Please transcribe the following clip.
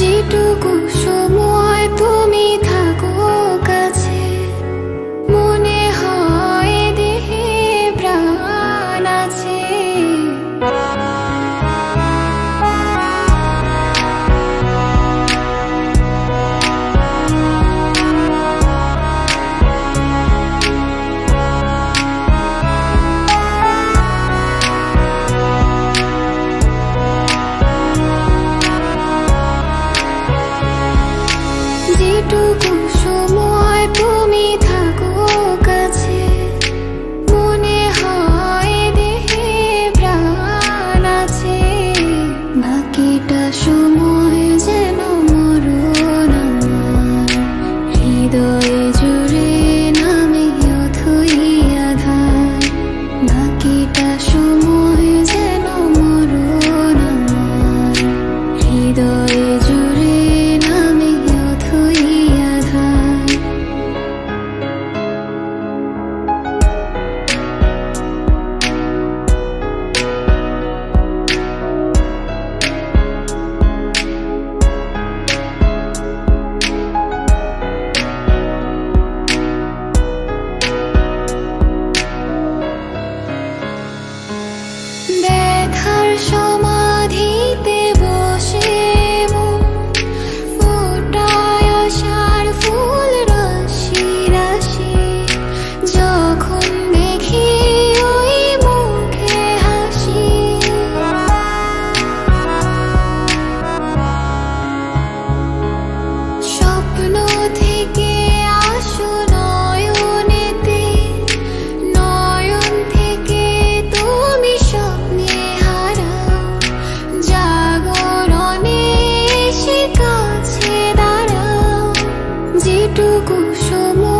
যেটুকু সময় তুমি থাকো যেটুকু 为什么？独孤障も